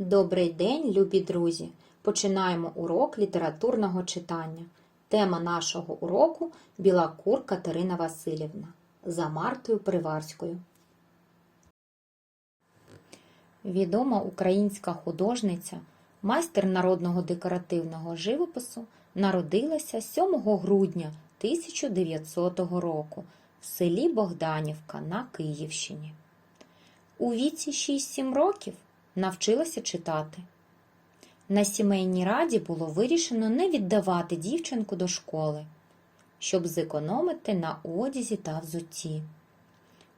Добрий день, любі друзі! Починаємо урок літературного читання. Тема нашого уроку Білакур Катерина Васильівна за Мартою Приварською. Відома українська художниця, майстер народного декоративного живопису, народилася 7 грудня 1900 року в селі Богданівка на Київщині. У віці 6-7 років навчилася читати. На сімейній раді було вирішено не віддавати дівчинку до школи, щоб зекономити на одязі та взутті.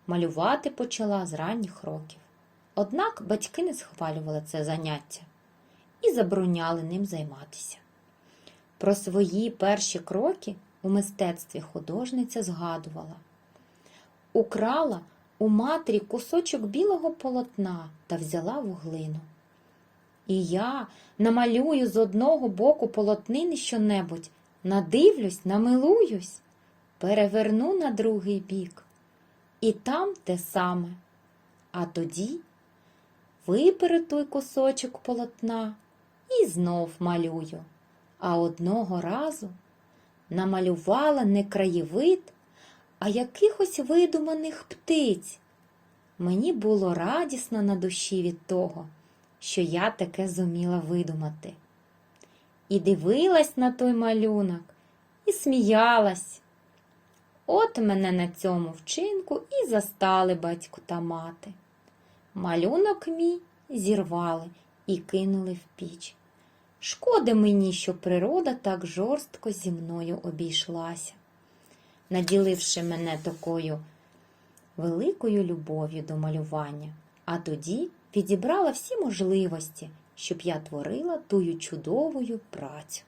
Малювати почала з ранніх років. Однак батьки не схвалювали це заняття і забороняли ним займатися. Про свої перші кроки у мистецтві художниця згадувала. Украла у матері кусочок білого полотна та взяла вуглину. І я намалюю з одного боку полотнини щонебудь, надивлюсь, намилуюсь, переверну на другий бік. І там те саме. А тоді виперу той кусочок полотна і знов малюю. А одного разу намалювала не краєвид, а якихось видуманих птиць. Мені було радісно на душі від того, що я таке зуміла видумати. І дивилась на той малюнок, і сміялась. От мене на цьому вчинку і застали батько та мати. Малюнок мій зірвали і кинули в піч. Шкода мені, що природа так жорстко зі мною обійшлася наділивши мене такою великою любов'ю до малювання, а тоді підібрала всі можливості, щоб я творила тую чудовою працю.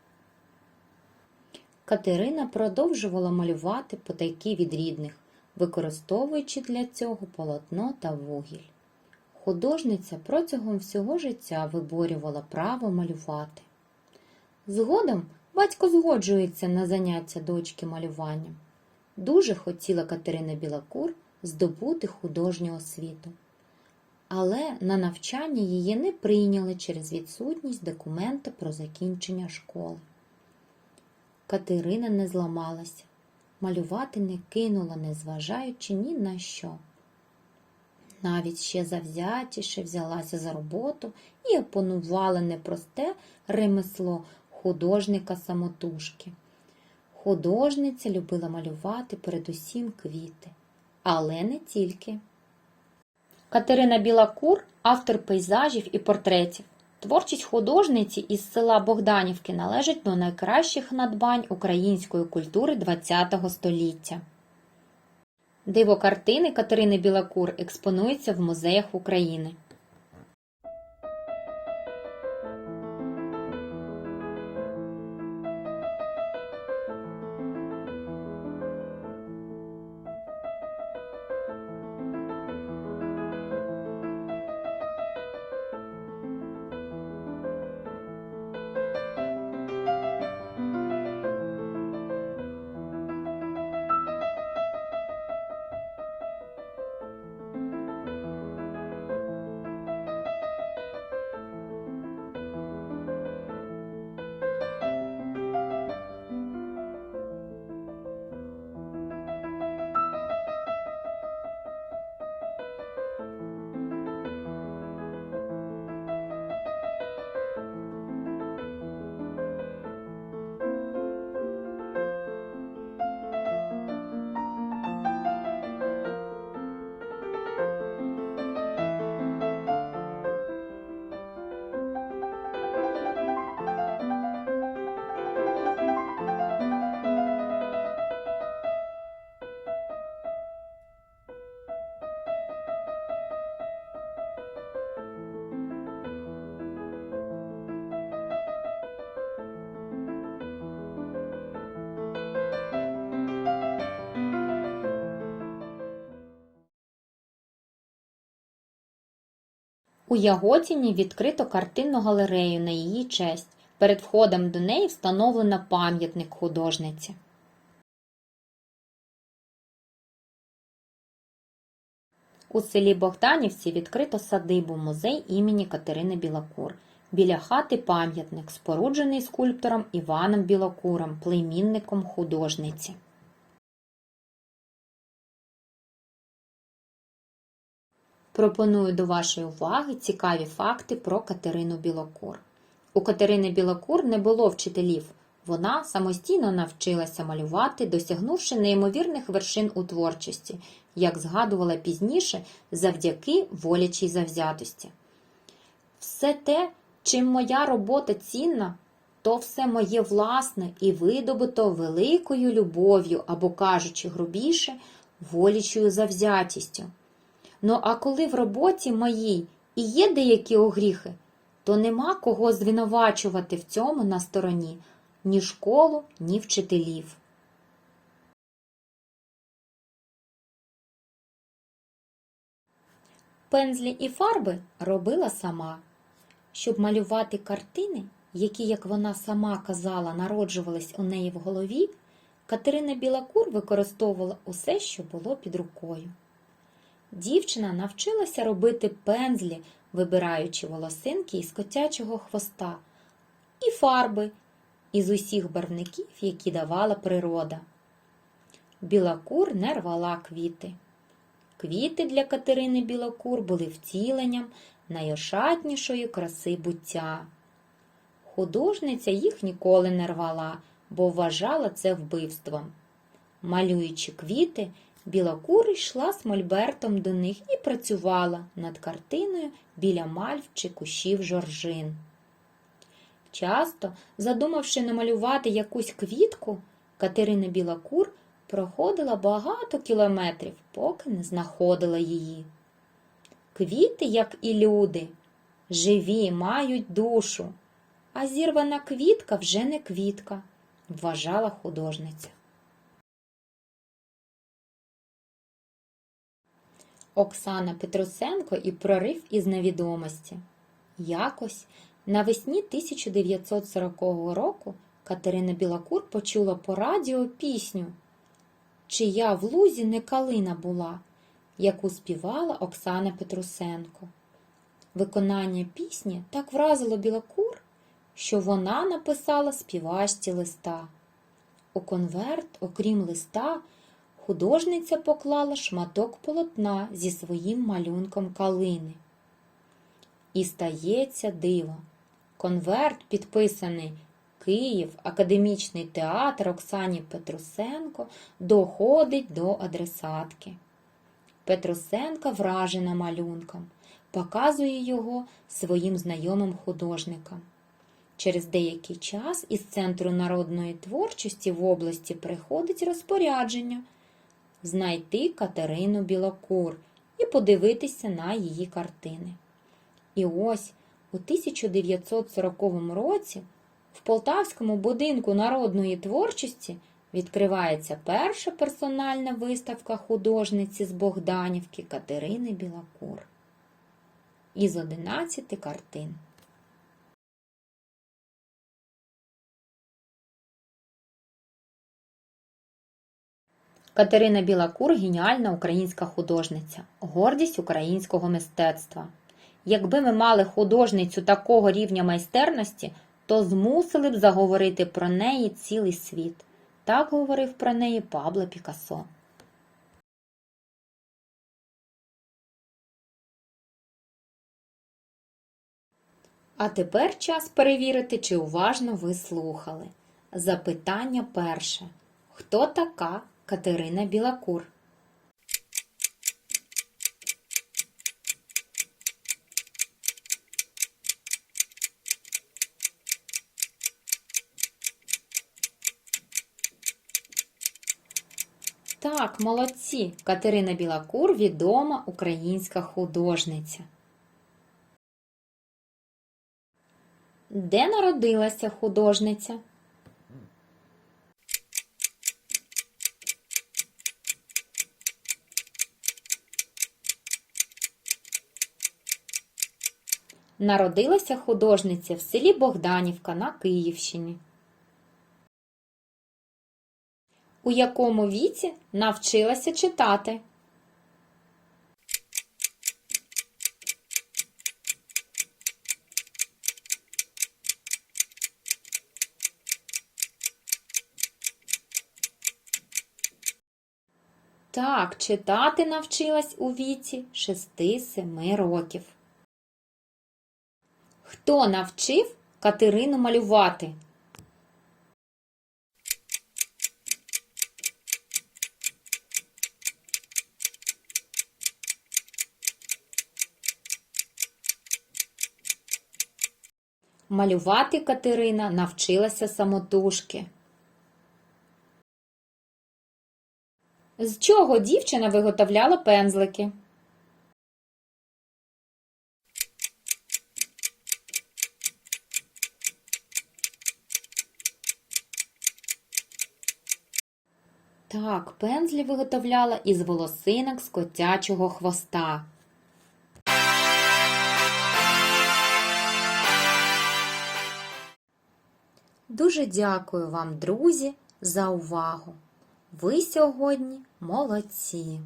Катерина продовжувала малювати потайки від рідних, використовуючи для цього полотно та вугіль. Художниця протягом всього життя виборювала право малювати. Згодом батько згоджується на заняття дочки малюванням. Дуже хотіла Катерина Білакур здобути художню освіту. Але на навчання її не прийняли через відсутність документа про закінчення школи. Катерина не зламалася, малювати не кинула, незважаючи ні на що. Навіть ще завзятіше взялася за роботу і опанувала непросте ремесло художника самотужки. Художниця любила малювати передусім квіти, але не тільки. Катерина Білакур автор пейзажів і портретів. Творчість художниці із села Богданівки належить до найкращих надбань української культури ХХ століття. Диво картини Катерини Білакур експонується в музеях України. У Яготіні відкрито картинну галерею на її честь. Перед входом до неї встановлено пам'ятник художниці. У селі Богданівці відкрито садибу музей імені Катерини Білокур. Біля хати пам'ятник, споруджений скульптором Іваном Білокуром, племінником художниці. Пропоную до вашої уваги цікаві факти про Катерину Білокур. У Катерини Білокур не було вчителів. Вона самостійно навчилася малювати, досягнувши неймовірних вершин у творчості, як згадувала пізніше, завдяки волячій завзятості. Все те, чим моя робота цінна, то все моє власне і видобуто великою любов'ю або, кажучи грубіше, волячою завзятістю. Ну а коли в роботі моїй і є деякі огріхи, то нема кого звинувачувати в цьому на стороні ні школу, ні вчителів. Пензлі і фарби робила сама. Щоб малювати картини, які, як вона сама казала, народжувались у неї в голові, Катерина Білокур використовувала усе, що було під рукою. Дівчина навчилася робити пензлі, вибираючи волосинки із котячого хвоста, і фарби із усіх барвників, які давала природа. Білокур не рвала квіти. Квіти для Катерини Білокур були втіленням найошатнішої краси буття. Художниця їх ніколи не рвала, бо вважала це вбивством. Малюючи квіти, Білокур йшла з мольбертом до них і працювала над картиною біля мальв чи кущів жоржин. Часто, задумавши намалювати якусь квітку, Катерина Білокур проходила багато кілометрів, поки не знаходила її. Квіти, як і люди, живі, мають душу, а зірвана квітка вже не квітка, вважала художниця. Оксана Петрусенко і прорив із невідомості. Якось навесні 1940 року Катерина Білокур почула по радіо пісню Чия в лузі не калина була, яку співала Оксана Петрусенко. Виконання пісні так вразило Білокур, що вона написала співачці листа. У конверт, окрім листа, художниця поклала шматок полотна зі своїм малюнком калини. І стається диво. Конверт, підписаний Київ, Академічний театр Оксані Петрусенко, доходить до адресатки. Петрусенка вражена малюнком, показує його своїм знайомим художникам. Через деякий час із Центру народної творчості в області приходить розпорядження знайти Катерину Білокур і подивитися на її картини. І ось у 1940 році в Полтавському будинку народної творчості відкривається перша персональна виставка художниці з Богданівки Катерини Білокур із 11 картин. Катерина Білокур геніальна українська художниця, гордість українського мистецтва. Якби ми мали художницю такого рівня майстерності, то змусили б заговорити про неї цілий світ. Так говорив про неї Пабло Пікассо. А тепер час перевірити, чи уважно ви слухали. Запитання перше. Хто така Катерина Білокур? Так, молодці. Катерина Білокур відома українська художниця. Де народилася художниця? Народилася художниця в селі Богданівка на Київщині. У якому віці навчилася читати? Так, читати навчилась у віці 6-7 років. Хто навчив Катерину малювати? Малювати Катерина навчилася самотужки. З чого дівчина виготовляла пензлики? Так, пензлі виготовляла із волосинок з котячого хвоста. Дуже дякую вам, друзі, за увагу. Ви сьогодні молодці!